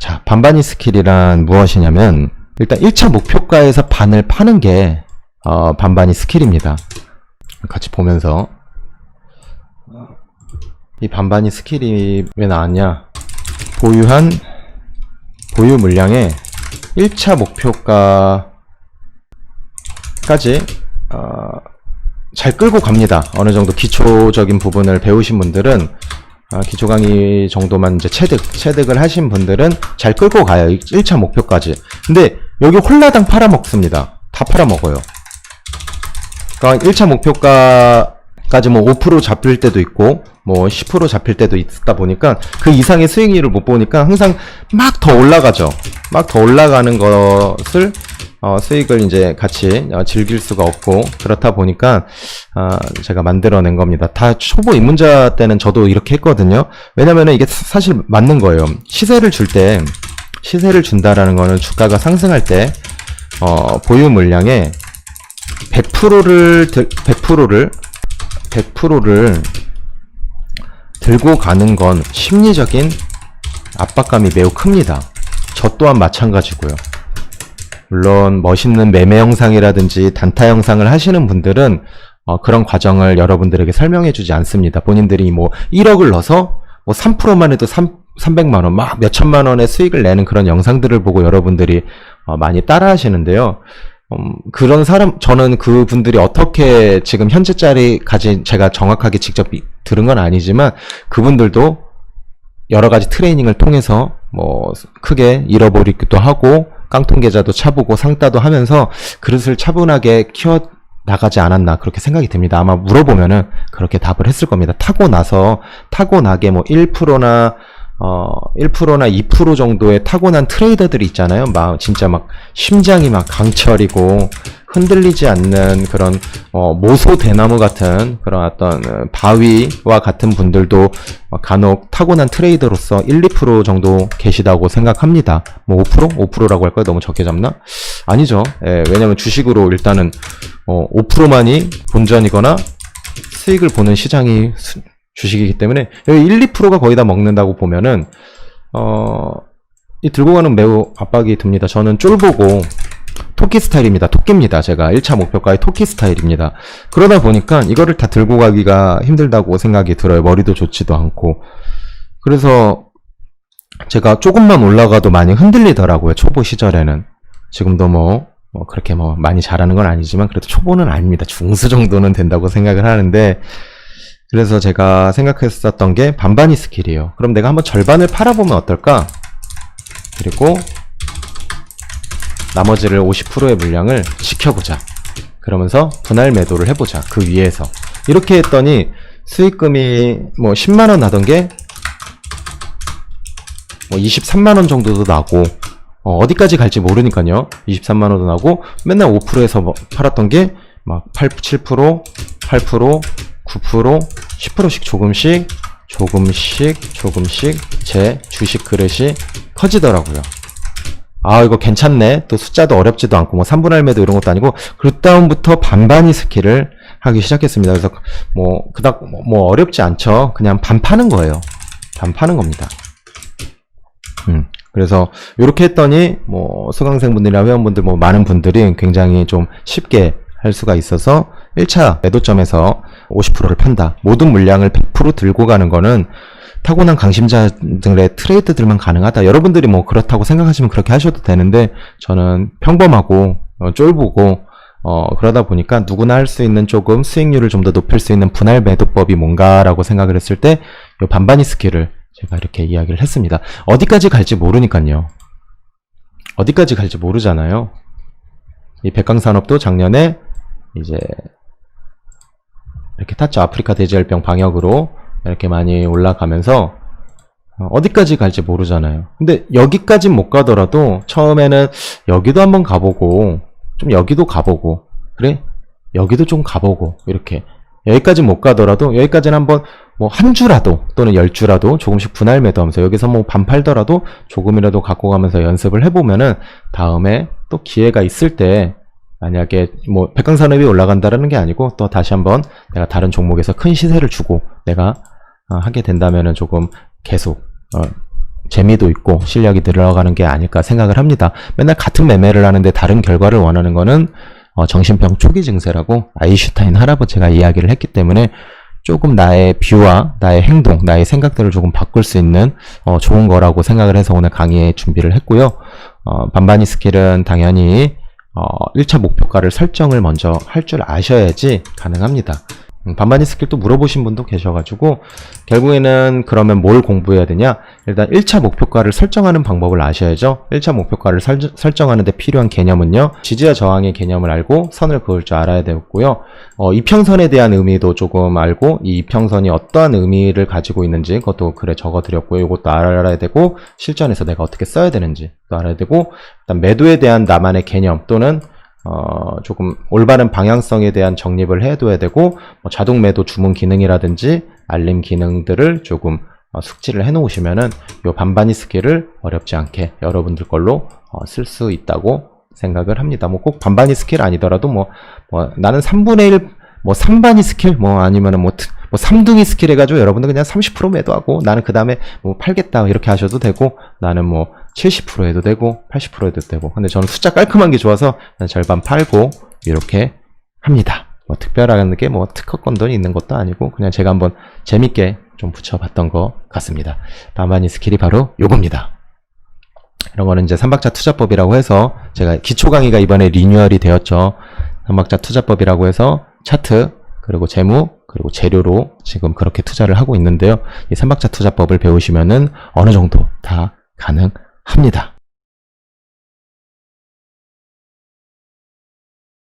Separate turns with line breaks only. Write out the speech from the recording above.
자, 반반이 스킬이란 무엇이냐면, 일단 1차 목표가에서 반을 파는 게, 어, 반반이 스킬입니다. 같이 보면서. 이 반반이 스킬이 왜 나왔냐? 보유한, 보유 물량의 1차 목표가까지, 어, 잘 끌고 갑니다. 어느 정도 기초적인 부분을 배우신 분들은 아, 기초 강의 정도만 이제 체득, 체득을 하신 분들은 잘 끌고 가요. 1차 목표까지. 근데 여기 홀라당 팔아먹습니다. 다 팔아먹어요. 그러니까 1차 목표가까지 뭐 5% 잡힐 때도 있고, 뭐 10% 잡힐 때도 있다 보니까 그 이상의 수익률을 못 보니까 항상 막 더 올라가죠. 막 더 올라가는 것을 어, 수익을 이제 같이 어, 즐길 수가 없고 그렇다 보니까 아, 제가 만들어낸 겁니다. 다 초보 입문자 때는 저도 이렇게 했거든요. 왜냐면은 이게 사- 사실 맞는 거예요. 시세를 줄 때 시세를 준다라는 거는 주가가 상승할 때 어, 보유 물량의 100%를 100%를 100%를 들고 가는 건 심리적인 압박감이 매우 큽니다. 저 또한 마찬가지고요. 물론 멋있는 매매 영상이라든지 단타 영상을 하시는 분들은 어, 그런 과정을 여러분들에게 설명해 주지 않습니다. 본인들이 뭐 1억을 넣어서 뭐 3%만 해도 3, 300만 원, 막 몇천만 원의 수익을 내는 그런 영상들을 보고 여러분들이 어, 많이 따라 하시는데요. 음, 그런 사람, 저는 그 분들이 어떻게 지금 현재짜리까지 제가 정확하게 직접 이- 들은 건 아니지만 그분들도 여러 가지 트레이닝을 통해서 뭐 크게 잃어버리기도 하고 깡통 계좌도 차보고 상따도 하면서 그릇을 차분하게 키워 나가지 않았나 그렇게 생각이 듭니다. 아마 물어보면은 그렇게 답을 했을 겁니다. 타고 나서 타고나게 뭐 1%나 어 1%나 2% 정도의 타고난 트레이더들이 있잖아요. 막 진짜 막 심장이 막 강철이고 흔들리지 않는 그런 어 모소 대나무 같은 그런 어떤 어, 바위와 같은 분들도 어, 간혹 타고난 트레이더로서 1, 2% 정도 계시다고 생각합니다. 뭐 5%? 5%라고 할까요? 너무 적게 잡나? 아니죠. 예, 왜냐면 주식으로 일단은 어 5%만이 본전이거나 수익을 보는 시장이 수- 주식이기 때문에 여기 1, 2%가 거의 다 먹는다고 보면은 어, 이 들고 가는 매우 압박이 듭니다. 저는 쫄보고 토끼 스타일입니다. 토끼입니다. 제가 1차 목표가의 토끼 스타일입니다. 그러다 보니까 이거를 다 들고 가기가 힘들다고 생각이 들어요. 머리도 좋지도 않고. 그래서 제가 조금만 올라가도 많이 흔들리더라고요. 초보 시절에는. 지금도 뭐, 뭐 그렇게 뭐 많이 잘하는 건 아니지만 그래도 초보는 아닙니다. 중수 정도는 된다고 생각을 하는데 그래서 제가 생각했었던 게 반반이 스킬이에요. 그럼 내가 한번 절반을 팔아보면 어떨까? 그리고 나머지를 50%의 물량을 지켜보자. 그러면서 분할 매도를 해보자. 그 위에서. 이렇게 했더니 수익금이 뭐 10만원 나던 게 뭐 23만원 정도도 나고 어, 디까지 갈지 모르니까요. 23만원도 나고 맨날 5%에서 뭐 팔았던 게 막 8, 7%, 8%, 9%, 10%씩 조금씩 조금씩 조금씩 제 주식 그릇이 커지더라고요. 아 이거 괜찮네. 또 숫자도 어렵지도 않고 뭐 3분할 매도 이런 것도 아니고 그 다음부터 반반이 스킬을 하기 시작했습니다. 그래서 뭐 그닥 뭐- 뭐 어렵지 않죠. 그냥 반 파는 거예요. 반 파는 겁니다. 음. 그래서 이렇게 했더니 뭐 수강생분들이나 회원분들 뭐 많은 분들이 굉장히 좀 쉽게 할 수가 있어서 1차 매도점에서 50%를 판다. 모든 물량을 100% 들고 가는 거는 타고난 강심자들의 트레이드들만 가능하다. 여러분들이 뭐 그렇다고 생각하시면 그렇게 하셔도 되는데 저는 평범하고 어, 쫄보고 어, 그러다 보니까 누구나 할 수 있는 조금 수익률을 좀 더 높일 수 있는 분할 매도법이 뭔가라고 생각을 했을 때 이 반반이 스킬을 제가 이렇게 이야기를 했습니다. 어디까지 갈지 모르니까요. 어디까지 갈지 모르잖아요. 이 백강산업도 작년에 이제 이렇게 탔죠. 아프리카 돼지열병 방역으로 이렇게 많이 올라가면서 어, 어디까지 갈지 모르잖아요. 근데 여기까진 못 가더라도 처음에는 여기도 한번 가보고 좀 여기도 가보고 그래 여기도 좀 가보고 이렇게 여기까지 못 가더라도 여기까지는 한번 뭐 한 주라도 또는 열 주라도 조금씩 분할 매도하면서 여기서 뭐 반 팔더라도 조금이라도 갖고 가면서 연습을 해보면은 다음에 또 기회가 있을 때 만약에 뭐 백강산업이 올라간다라는 게 아니고 또 다시 한번 내가 다른 종목에서 큰 시세를 주고 내가 어, 하게 된다면은 조금 계속 어, 재미도 있고 실력이 늘어가는 게 아닐까 생각을 합니다. 맨날 같은 매매를 하는데 다른 결과를 원하는 거는 어, 정신병 초기 증세라고 아인슈타인 할아버지가 이야기를 했기 때문에 조금 나의 뷰와 나의 행동, 나의 생각들을 조금 바꿀 수 있는 어, 좋은 거라고 생각을 해서 오늘 강의에 준비를 했고요. 어, 반반이 스킬은 당연히 어, 1차 목표가를 설정을 먼저 할 줄 아셔야지 가능합니다. 음, 반반이 스킬 또 물어보신 분도 계셔가지고 결국에는 그러면 뭘 공부해야 되냐? 일단 1차 목표가를 설정하는 방법을 아셔야죠. 1차 목표가를 설, 설정하는데 필요한 개념은요. 지지와 저항의 개념을 알고 선을 그을 줄 알아야 되고요. 어, 이평선에 대한 의미도 조금 알고 이 이평선이 어떠한 의미를 가지고 있는지 그것도 글에 적어드렸고요. 이것도 알아야 되고 실전에서 내가 어떻게 써야 되는지 또 알아야 되고 일단 매도에 대한 나만의 개념 또는 어, 조금 올바른 방향성에 대한 정립을 해둬야 되고 뭐 자동 매도 주문 기능이라든지 알림 기능들을 조금 어, 숙지를 해놓으시면은 요 반반이 스킬을 어렵지 않게 여러분들 걸로 어, 쓸 수 있다고 생각을 합니다. 뭐 꼭 반반이 스킬 아니더라도 뭐, 뭐 나는 3분의 1, 뭐 3반이 스킬, 뭐 아니면은 뭐, 트- 뭐 3등이 스킬 해가지고 여러분들 그냥 30% 매도하고 나는 그 다음에 뭐 팔겠다 이렇게 하셔도 되고 나는 뭐 70% 해도 되고 80% 해도 되고 근데 저는 숫자 깔끔한 게 좋아서 절반 팔고 이렇게 합니다. 뭐 특별한 게 뭐 특허권도 있는 것도 아니고 그냥 제가 한번 재밌게 좀 붙여봤던 것 같습니다. 반반이 스킬이 바로 요겁니다. 이런 거는 이제 삼박자 투자법이라고 해서 제가 기초 강의가 이번에 리뉴얼이 되었죠. 삼박자 투자법이라고 해서 차트 그리고 재무 그리고 재료로 지금 그렇게 투자를 하고 있는데요. 이 삼박자 투자법을 배우시면은 어느 정도 다 가능 합니다.